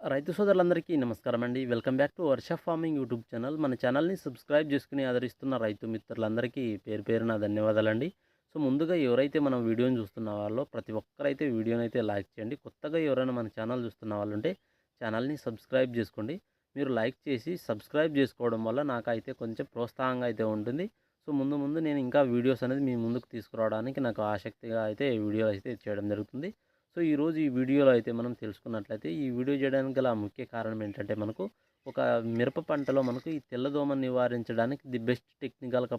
రైతు సోదరులందరికీ నమస్కారం అండి welcome back to Varsha farming YouTube channel. మన ఛానల్ని సబ్స్క్రైబ్ చేసుకుని ఆదరిస్తున్న రైతు మిత్రులందరికీ పేరు పేరున ధన్యవాదాలండి. సో ముందుగా ఎవరైతే మనం వీడియోని చూస్తున్న వాళ్ళో ప్రతి ఒక్కరైతే వీడియోని అయితే లైక్ చేయండి. కొత్తగా ఎవరైనా మన ఛానల్ చూస్తున్న వాళ్ళు ఉంటే ఛానల్ని సబ్స్క్రైబ్ చేసుకోండి. మీరు లైక్ చేసి సబ్స్క్రైబ్ చేసుకోవడం వల్ల నాకైతే కొంచెం ప్రోత్సాహంగా అయితే ఉంటుంది. సో ముందు ముందు నేను ఇంకా వీడియోస్ అనేది మీ ముందుకు తీసుకురావడానికి నాకు ఆసక్తిగా అయితే వీడియోలు అయితే చేయడం జరుగుతుంది. సో ఈరోజు ఈ వీడియోలో అయితే మనం తెలుసుకున్నట్లయితే ఈ వీడియో చేయడానికి గల ముఖ్య కారణం ఏంటంటే మనకు ఒక మిరప పంటలో మనకు ఈ తెల్లదోమను నివారించడానికి ది బెస్ట్ టెక్నికల్గా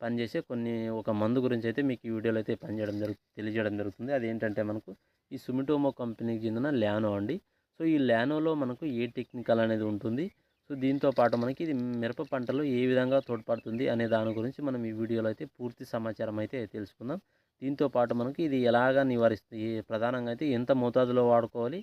పనిచేసే కొన్ని ఒక మందు గురించి అయితే మీకు ఈ వీడియోలో అయితే పనిచేయడం జరుగు తెలియజేయడం జరుగుతుంది. అదేంటంటే మనకు ఈ సుమిటోమో కంపెనీకి చెందిన ల్యానో అండి. సో ఈ ల్యానోలో మనకు ఏ టెక్నికల్ అనేది ఉంటుంది? సో దీంతో పాటు మనకి ఇది మిరప పంటలో ఏ విధంగా తోడ్పడుతుంది అనే దాని గురించి మనం ఈ వీడియోలో అయితే పూర్తి సమాచారం అయితే తెలుసుకుందాం. దీంతో పాటు మనకి ఇది ఎలాగా నివారిస్తుంది ఈ ప్రధానంగా అయితే ఎంత మోతాదులో వాడుకోవాలి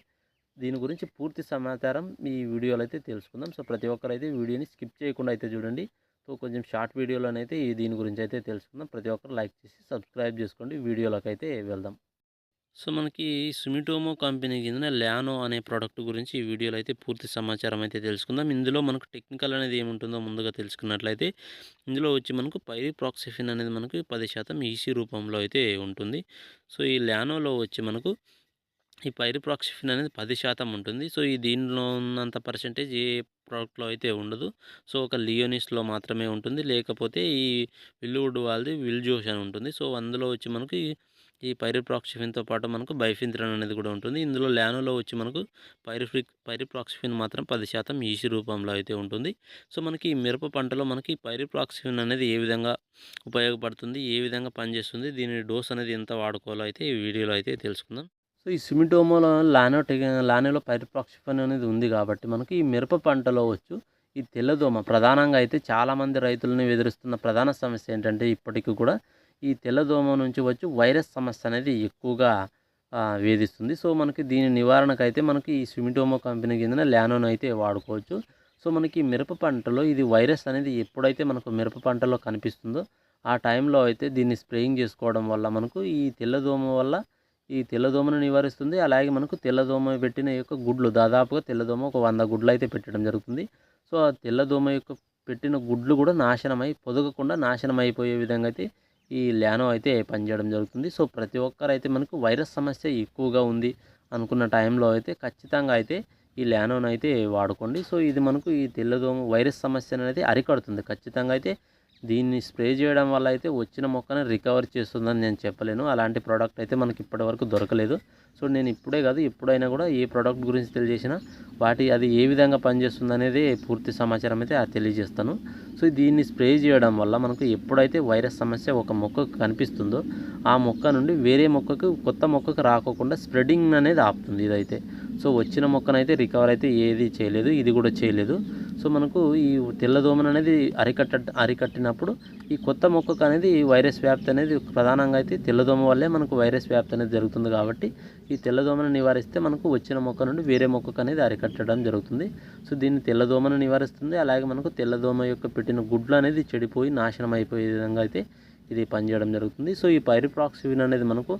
దీని గురించి పూర్తి సమాచారం ఈ వీడియోలో అయితే తెలుసుకుందాం. సో ప్రతి ఒక్కరైతే వీడియోని స్కిప్ చేయకుండా అయితే చూడండి. సో కొంచెం షార్ట్ వీడియోలోనైతే ఈ దీని గురించి అయితే తెలుసుకుందాం. ప్రతి ఒక్కరు లైక్ చేసి సబ్స్క్రైబ్ చేసుకోండి. వీడియోలోకి అయితే వెళ్దాం. సో మనకి సుమిటోమో కంపెనీ కింద ల్యానో అనే ప్రోడక్ట్ గురించి ఈ వీడియోలో అయితే పూర్తి సమాచారం అయితే తెలుసుకుందాం. ఇందులో మనకు టెక్నికల్ అనేది ఏముంటుందో ముందుగా తెలుసుకున్నట్లయితే ఇందులో వచ్చి మనకు పైరిప్రాక్సిఫిన్ అనేది మనకు పది శాతం ఈసీ రూపంలో అయితే ఉంటుంది. సో ఈ ల్యానోలో వచ్చి మనకు ఈ పైరిప్రాక్సిఫిన్ అనేది పది శాతం ఉంటుంది. సో ఈ దీనిలో ఉన్నంత పర్సెంటేజ్ ఏ ప్రోడక్ట్లో అయితే ఉండదు. సో ఒక లియోనిస్లో మాత్రమే ఉంటుంది. లేకపోతే ఈ విల్లువుడ్ వాళ్ళది విల్జోష్ అని ఉంటుంది. సో అందులో వచ్చి మనకి ఈ పైరిప్రాక్సిఫిన్తో పాటు మనకు బైఫింత్రన్ అనేది కూడా ఉంటుంది. ఇందులో ల్యానోలో వచ్చి మనకు పైరిఫ్రిక్ పైరిప్రాక్సిఫిన్ మాత్రం పది శాతం ఈసీ రూపంలో అయితే ఉంటుంది. సో మనకి ఈ మిరప పంటలో మనకి పైరిప్రాక్సిఫిన్ అనేది ఏ విధంగా ఉపయోగపడుతుంది ఏ విధంగా పనిచేస్తుంది దీని డోస్ అనేది ఎంత వాడుకోవాలో అయితే ఈ వీడియోలో అయితే తెలుసుకుందాం. సో ఈ సిమిటోమోలో లానో లానోలో పైరిప్రాక్సిఫిన్ అనేది ఉంది కాబట్టి మనకి ఈ మిరప పంటలో వచ్చు ఈ తెల్లదోమ ప్రధానంగా అయితే చాలామంది రైతులని ఎదురుస్తున్న ప్రధాన సమస్య ఏంటంటే ఇప్పటికీ కూడా ఈ తెల్లదోమ నుంచి వచ్చి వైరస్ సమస్య అనేది ఎక్కువగా వేధిస్తుంది. సో మనకి దీని నివారణకు అయితే మనకి ఈ స్విమిటోమో కంపెనీ కింద ల్యానోన్ అయితే వాడుకోవచ్చు. సో మనకి మిరప పంటలో ఇది వైరస్ అనేది ఎప్పుడైతే మనకు మిరప పంటలో కనిపిస్తుందో ఆ టైంలో అయితే దీన్ని స్ప్రేయింగ్ చేసుకోవడం వల్ల మనకు ఈ తెల్లదోమ వల్ల ఈ తెల్లదోమను నివారిస్తుంది. అలాగే మనకు తెల్లదోమ పెట్టిన యొక్క గుడ్లు దాదాపుగా తెల్లదోమ ఒక వంద గుడ్లు అయితే పెట్టడం జరుగుతుంది. సో ఆ తెల్లదోమ యొక్క పెట్టిన గుడ్లు కూడా నాశనమై పొదగకుండా నాశనం అయిపోయే విధంగా అయితే ఈ ల్యానో అయితే పనిచేయడం జరుగుతుంది. సో ప్రతి ఒక్కరైతే మనకు వైరస్ సమస్య ఎక్కువగా ఉంది అనుకున్న టైంలో అయితే ఖచ్చితంగా అయితే ఈ ల్యానోను అయితే వాడుకోండి. సో ఇది మనకు ఈ తెల్లదోమ వైరస్ సమస్య అనేది అరికడుతుంది. ఖచ్చితంగా అయితే దీన్ని స్ప్రే చేయడం వల్ల అయితే వచ్చిన మొక్కని రికవర్ చేస్తుందని నేను చెప్పలేను. అలాంటి ప్రోడక్ట్ అయితే మనకి ఇప్పటివరకు దొరకలేదు. సో నేను ఇప్పుడే కాదు ఎప్పుడైనా కూడా ఏ ప్రోడక్ట్ గురించి తెలియజేసినా వాటి అది ఏ విధంగా పనిచేస్తుంది అనేది పూర్తి సమాచారం అయితే తెలియజేస్తాను. సో దీన్ని స్ప్రే చేయడం వల్ల మనకు ఎప్పుడైతే వైరస్ సమస్య ఒక మొక్కకు కనిపిస్తుందో ఆ మొక్క నుండి వేరే మొక్కకు కొత్త మొక్కకు రాకోకుండా స్ప్రెడింగ్ అనేది ఆపుతుంది ఇదైతే. సో వచ్చిన మొక్కనైతే రికవర్ అయితే ఏది చేయలేదు ఇది కూడా చేయలేదు. సో మనకు ఈ తెల్లదోమను అనేది అరికట్ట అరికట్టినప్పుడు ఈ కొత్త మొక్కకు అనేది వైరస్ వ్యాప్తి అనేది ప్రధానంగా అయితే తెల్లదోమ వల్లే మనకు వైరస్ వ్యాప్తి అనేది జరుగుతుంది కాబట్టి ఈ తెల్లదోమను నివారిస్తే మనకు వచ్చిన మొక్క నుండి వేరే మొక్కకు అనేది అరికట్టడం జరుగుతుంది. సో దీన్ని తెల్లదోమను నివారిస్తుంది. అలాగే మనకు తెల్లదోమ యొక్క పెట్టిన గుడ్లు అనేది చెడిపోయి నాశనం అయిపోయే విధంగా అయితే ఇది పనిచేయడం జరుగుతుంది. సో ఈ పైరిప్రాక్సివిన్ అనేది మనకు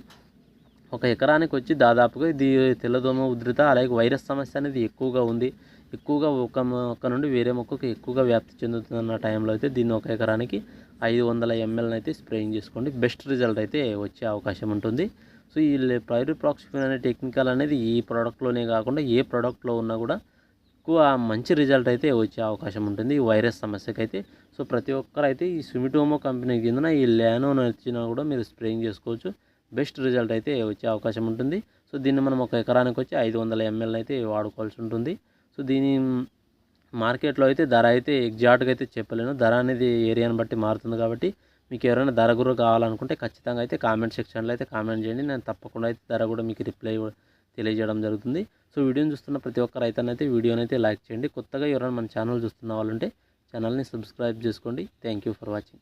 ఒక ఎకరానికి వచ్చి దాదాపుగా ఇది తెల్లదోమ ఉధృత అలాగే వైరస్ సమస్య అనేది ఎక్కువగా ఉంది. ఎక్కువగా ఒక మొక్క నుండి వేరే మొక్కకు ఎక్కువగా వ్యాప్తి చెందుతున్న టైంలో అయితే దీన్ని ఒక ఎకరానికి ఐదు వందల ఎంఎల్ని అయితే స్ప్రేయింగ్ చేసుకోండి. బెస్ట్ రిజల్ట్ అయితే వచ్చే అవకాశం ఉంటుంది. సో ఈ పైరిప్రాక్సిఫిన్ అనే టెక్నికల్ అనేది ఈ ప్రోడక్ట్లోనే కాకుండా ఏ ప్రోడక్ట్లో ఉన్నా కూడా ఎక్కువ మంచి రిజల్ట్ అయితే వచ్చే అవకాశం ఉంటుంది ఈ వైరస్ సమస్యకి అయితే సో ప్రతి ఒక్కరైతే ఈ సుమిటోమో కంపెనీ కింద ఈ ల్యానో నచ్చినా కూడా మీరు స్ప్రేయింగ్ చేసుకోవచ్చు. బెస్ట్ రిజల్ట్ అయితే వచ్చే అవకాశం ఉంటుంది. సో దీన్ని మనం ఒక ఎకరానికి వచ్చి ఐదు వందల ఎంఎల్ అయితే వాడుకోవాల్సి ఉంటుంది. సో దీని మార్కెట్లో అయితే ధర అయితే ఎగ్జాక్ట్గా అయితే చెప్పలేను. ధర అనేది ఏరియాని బట్టి మారుతుంది కాబట్టి మీకు ఎవరైనా ధర కూడా కావాలనుకుంటే ఖచ్చితంగా అయితే కామెంట్ సెక్షన్లో అయితే కామెంట్ చేయండి. నేను తప్పకుండా అయితే ధర కూడా మీకు రిప్లై తెలియజేయడం జరుగుతుంది. సో వీడియోని చూస్తున్న ప్రతి ఒక్క రైతన్నైతే వీడియోని అయితే లైక్ చేయండి. కొత్తగా ఎవరైనా మన ఛానల్ చూస్తున్న వాళ్ళు ఉంటే ఛానల్ని సబ్స్క్రైబ్ చేసుకోండి. Thank you for watching.